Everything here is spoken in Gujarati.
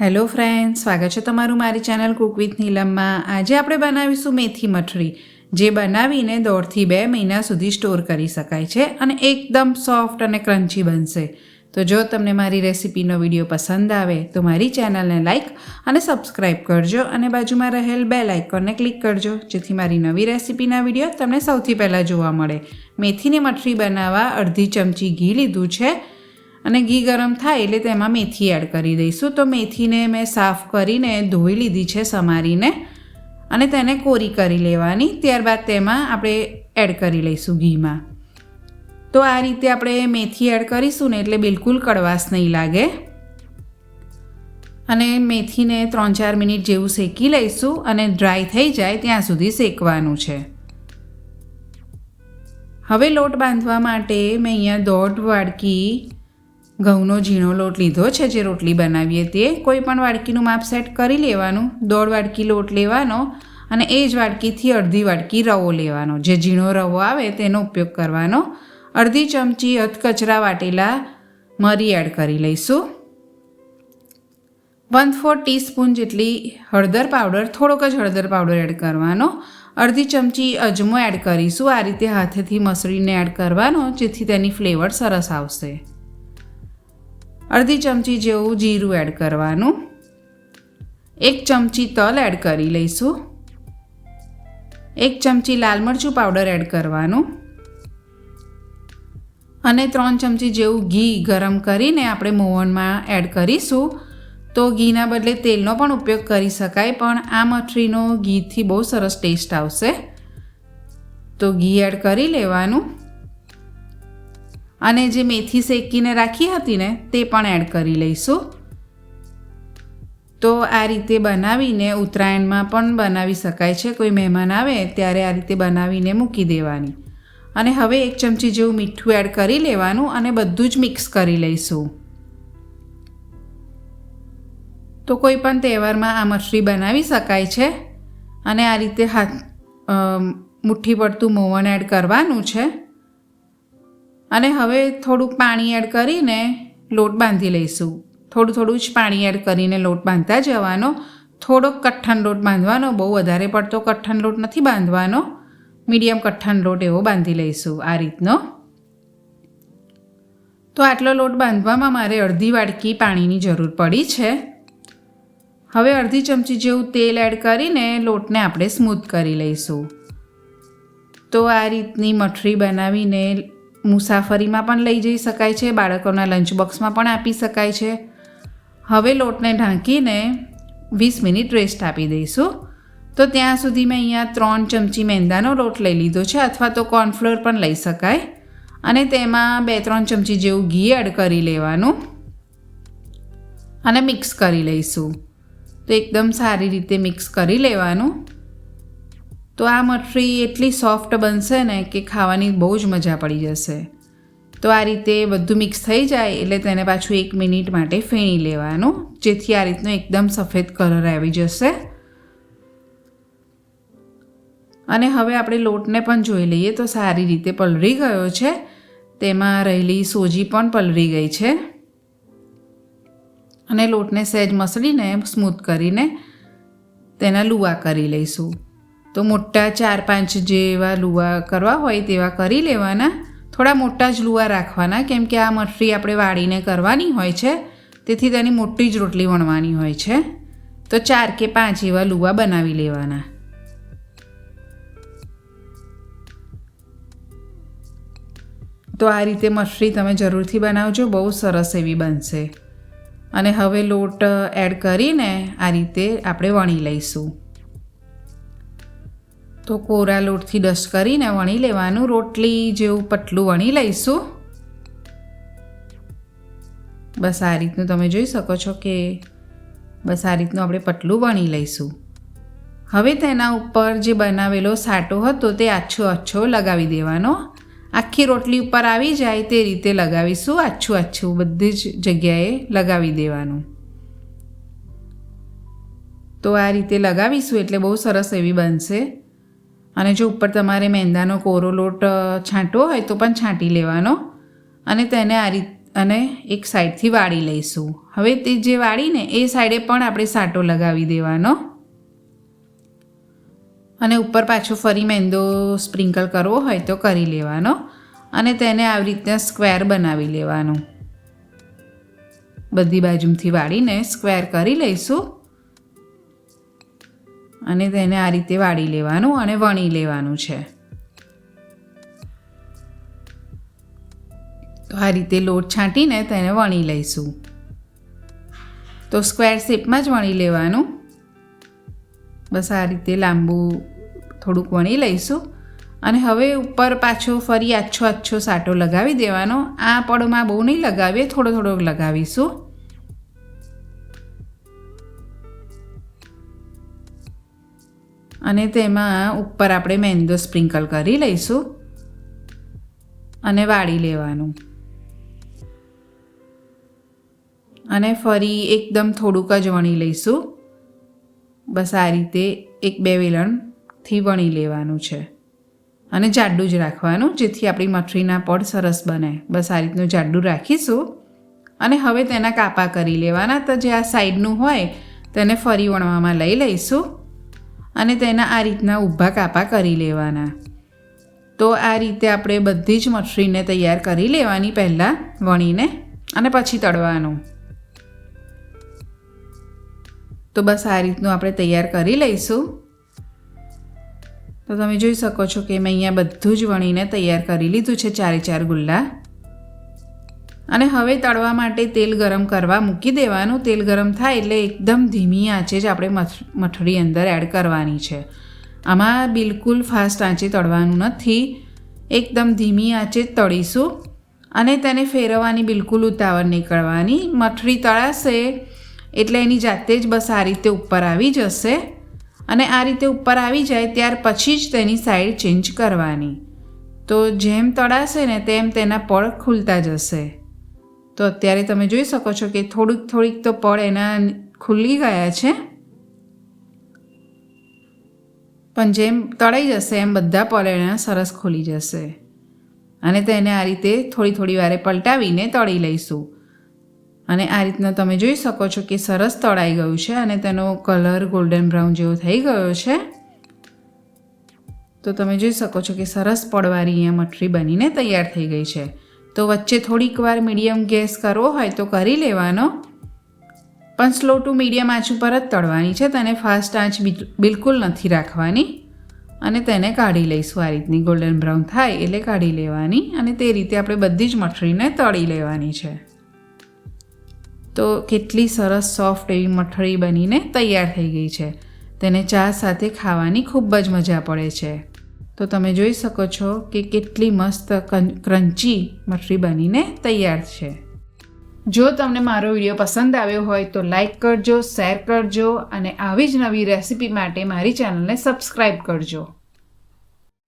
હેલો ફ્રેન્ડ સ્વાગત છે તમારું મારી ચેનલ કુક વિથ નીલમમાં. આજે આપણે બનાવીશું મેથી મઠરી, જે બનાવીને દોઢથી બે મહિના સુધી સ્ટોર કરી શકાય છે અને એકદમ સોફ્ટ અને ક્રન્ચી બનશે. તો જો તમને મારી રેસિપીનો વીડિયો પસંદ આવે, તો મારી ચેનલને લાઇક અને સબસ્ક્રાઇબ કરજો અને બાજુમાં રહેલ બે લાઇકોનને ક્લિક કરજો, જેથી મારી નવી રેસિપીના વીડિયો તમને સૌથી પહેલાં જોવા મળે. મેથીની મઠરી બનાવવા અડધી ચમચી ઘી લીધું છે અને ઘી ગરમ થાય એટલે તેમાં મેથી એડ કરી દઈશું. તો મેથીને મેં સાફ કરીને ધોઈ લીધી છે સમારીને અને તેને કોરી કરી લેવાની. ત્યારબાદ તેમાં આપણે એડ કરી લઈશું ઘીમાં. તો આ રીતે આપણે મેથી એડ કરીશું ને એટલે બિલકુલ કડવાશ નહીં લાગે. અને મેથીને ત્રણ ચાર મિનિટ જેવું શેકી લઈશું અને ડ્રાય થઈ જાય ત્યાં સુધી શેકવાનું છે. હવે લોટ બાંધવા માટે મેં અહીંયા દોઢ વાડકી ઘઉંનો ઝીણો લોટ લીધો છે, જે રોટલી બનાવીએ તે કોઈ પણ વાડકીનું માપ સેટ કરી લેવાનું. દોઢ વાડકી લોટ લેવાનો અને એ જ વાડકીથી અડધી વાડકી રવો લેવાનો. જે ઝીણો રવો આવે તેનો ઉપયોગ કરવાનો. અડધી ચમચી અધકચરા વાટેલા મરી એડ કરી લઈશું. વન ફોર ટીસ્પૂન જેટલી હળદર પાવડર, થોડોક જ હળદર પાવડર એડ કરવાનો. અડધી ચમચી અજમો એડ કરીશું. આ રીતે હાથેથી મસળીને એડ કરવાનો, જેથી તેની ફ્લેવર સરસ આવશે. અડધી ચમચી જેવું જીરું એડ કરવાનું. એક ચમચી તલ એડ કરી લઈશું. એક ચમચી લાલ મરચું પાવડર એડ કરવાનું. અને ત્રણ ચમચી જેવું ઘી ગરમ કરીને આપણે મોવનમાં એડ કરીશું. તો ઘીના બદલે તેલનો પણ ઉપયોગ કરી શકાય, પણ આ મઠરીનો ઘીથી બહુ સરસ ટેસ્ટ આવશે. તો ઘી એડ કરી લેવાનું. અને જે મેથી શેકીને રાખી હતી ને, તે પણ એડ કરી લઈશું. તો આ રીતે બનાવીને ઉત્તરાયણમાં પણ બનાવી શકાય છે. કોઈ મહેમાન આવે, ત્યારે આ રીતે બનાવીને મૂકી દેવાની. અને હવે એક ચમચી જેવું મીઠું એડ કરી લેવાનું અને બધું જ મિક્સ કરી લઈશું. તો કોઈ પણ તહેવારમાં આ મછલી બનાવી શકાય છે. અને આ રીતે હાથ મુઠ્ઠી પડતું મોવન એડ કરવાનું છે. અને હવે થોડુંક પાણી એડ કરીને લોટ બાંધી લઈશું. થોડું થોડું જ પાણી એડ કરીને લોટ બાંધતા જવાનો. થોડોક કઠણ લોટ બાંધવાનો, બહુ વધારે પડતો કઠણ લોટ નથી બાંધવાનો. મીડિયમ કઠણ લોટ એવો બાંધી લઈશું આ રીતનો. તો આટલો લોટ બાંધવામાં મારે અડધી વાડકી પાણીની જરૂર પડી છે. હવે અડધી ચમચી જેવું તેલ એડ કરીને લોટને આપણે સ્મૂથ કરી લઈશું. તો આ રીતની મઠરી બનાવીને મુસાફરીમાં પણ લઈ જઈ શકાય છે, બાળકોના લંચ બોક્સમાં પણ આપી શકાય છે. હવે લોટને ઢાંકીને વીસ મિનિટ રેસ્ટ આપી દઈશું. તો ત્યાં સુધી મેં અહીંયા ત્રણ ચમચી મેંદાનો લોટ લઈ લીધો છે, અથવા તો કોર્નફ્લોર પણ લઈ શકાય. અને તેમાં બે ત્રણ ચમચી જેવું ઘી એડ કરી લેવાનું. અને મિક્સ કરી લઈશું. તો એકદમ સારી રીતે મિક્સ કરી લેવાનું. તો આ મઠરી એટલી સોફ્ટ બનશે ને કે ખાવાની બહુ જ મજા પડી જશે. તો આ રીતે બધું મિક્સ થઈ જાય એટલે તેને પાછું એક મિનિટ માટે ફેણી લેવાનું, જેથી આ રીતનો એકદમ સફેદ કલર આવી જશે. અને હવે આપણે લોટને પણ જોઈ લઈએ તો સારી રીતે પલળી ગયો છે. તેમાં રહેલી સોજી પણ પલળી ગઈ છે. અને લોટને સહેજ મસળીને સ્મૂથ કરીને તેના લુવા કરી લઈશું. તો મોટા ચાર પાંચ જેવા લુવા કરવા હોય તેવા કરી લેવાના. થોડા મોટા જ લુવા રાખવાના, કેમ કે આ મઠરી આપણે વાળીને કરવાની હોય છે. તેથી તેની મોટી જ રોટલી વણવાની હોય છે. તો ચાર કે પાંચ એવા લુવા બનાવી લેવાના. તો આ રીતે મઠરી તમે જરૂરથી બનાવજો, બહુ સરસ એવી બનશે. અને હવે લોટ એડ કરીને આ રીતે આપણે વણી લઈશું. તો કોરા લોટથી ડસ્ટ કરીને વણી લેવાનું. રોટલી જેવું પટલું વણી લઈશું. બસ આ રીતનું તમે જોઈ શકો છો કે બસ આ રીતનું આપણે પટલું વણી લઈશું. હવે તેના ઉપર જે બનાવેલો સાટો હતો તે આછો આછો લગાવી દેવાનો. આખી રોટલી ઉપર આવી જાય તે રીતે લગાવીશું. આછું આછું બધી જ જગ્યાએ લગાવી દેવાનું. તો આ રીતે લગાવીશું એટલે બહુ સરસ એવી બનશે. અને જો ઉપર તમારે મેંદાનો કોરો લોટ છાંટવો હોય તો પણ છાંટી લેવાનો. અને તેને આ રીત, અને એક સાઈડથી વાળી લઈશું. હવે તે જે વાળીને એ સાઈડે પણ આપણે સાટો લગાવી દેવાનો. અને ઉપર પાછો ફરી મેંદો સ્પ્રિંકલ કરવો હોય તો કરી લેવાનો. અને તેને આવી રીતના સ્ક્વેર બનાવી લેવાનું. બધી બાજુથી વાળીને સ્ક્વેર કરી લઈશું. અને તેને આ રીતે વાળી લેવાનું અને વણી લેવાનું છે. તો આ રીતે લોટ છાંટીને તેને વણી લઈશું. તો સ્ક્વેર શેપમાં જ વણી લેવાનું. બસ આ રીતે લાંબુ થોડુંક વણી લઈશું. અને હવે ઉપર પાછો ફરી આછો આછો સાટો લગાવી દેવાનો. આ પડમાં બહુ નહીં લગાવીએ, થોડો થોડો લગાવીશું. અને તેમાં ઉપર આપણે મેંદો સ્પ્રિંકલ કરી લઈશું અને વાળી લેવાનું. અને ફરી એકદમ થોડુંક જ વણી લઈશું. બસ આ રીતે એક બે વેલણથી વણી લેવાનું છે. અને જાડું જ રાખવાનું, જેથી આપણી મઠરીના પડ સરસ બને. બસ આ રીતનું જાડું રાખીશું. અને હવે તેના કાપા કરી લેવાના, તો જે આ સાઈડનું હોય તેને ફરી વણવામાં લઈ લઈશું. અને તેના આ રીતના ઊભા કાપા કરી લેવાના. તો આ રીતે આપણે બધી જ મઠરીને તૈયાર કરી લેવાની પહેલાં વણીને અને પછી તળવાનું. તો બસ આ રીતનું આપણે તૈયાર કરી લઈશું. તો તમે જોઈ શકો છો કે મેં અહીંયા બધું જ વણીને તૈયાર કરી લીધું છે, ચારે ચાર ગુલ્લા. અને હવે તળવા માટે તેલ ગરમ કરવા મૂકી દેવાનું. તેલ ગરમ થાય એટલે એકદમ ધીમી આંચે જ આપણે મઠડી અંદર એડ કરવાની છે. આમાં બિલકુલ ફાસ્ટ આંચે તળવાનું નથી. એકદમ ધીમી આંચે જ તળીશું અને તેને ફેરવવાની બિલકુલ ઉતાવળ નહીં કરવાની. મઠડી તળાશે એટલે એની જાતે જ બસ આ રીતે ઉપર આવી જશે અને આ રીતે ઉપર આવી જાય ત્યાર પછી જ તેની સાઈડ ચેન્જ કરવાની. તો જેમ તળાશે ને તેમ તેના પળ ખુલતા જશે. તો અત્યારે તમે જોઈ શકો છો કે થોડુંક, થોડીક તો પળ એના ખુલ્લી ગયા છે. પણ જેમ તળાઈ જશે, એમ બધા પળ એના સરસ ખુલી જશે. અને તેને આ રીતે થોડી થોડી વારે પલટાવીને તળી લઈશું. અને આ રીતના તમે જોઈ શકો છો કે સરસ તળાઈ ગયું છે અને તેનો કલર ગોલ્ડન બ્રાઉન જેવો થઈ ગયો છે. તો તમે જોઈ શકો છો કે સરસ પડવારી અહીંયા મઠરી બનીને તૈયાર થઈ ગઈ છે. તો વચ્ચે થોડીક વાર મીડિયમ ગેસ કરવો હોય તો કરી લેવાનો. પણ સ્લો ટુ મીડિયમ આંચ ઉપર જ તળવાની છે, તેને ફાસ્ટ આંચ બિલકુલ નથી રાખવાની. અને તેને કાઢી લઈશું, આ રીતની ગોલ્ડન બ્રાઉન થાય એટલે કાઢી લેવાની અને તે રીતે આપણે બધી જ મઠરીને તળી લેવાની છે. તો કેટલી સરસ સોફ્ટ એવી મઠરી બનીને તૈયાર થઈ ગઈ છે. તેને ચા સાથે ખાવાની ખૂબ જ મજા પડે છે. તો તમે જોઈ શકો છો કે કેટલી મસ્ત ક્રન્ચી મઠરી બનીને તૈયાર છે. જો તમને મારો વીડિયો પસંદ આવ્યો હોય તો લાઈક કરજો, શેર કરજો અને આવી જ નવી રેસિપી માટે મારી ચેનલને સબસ્ક્રાઈબ કરજો.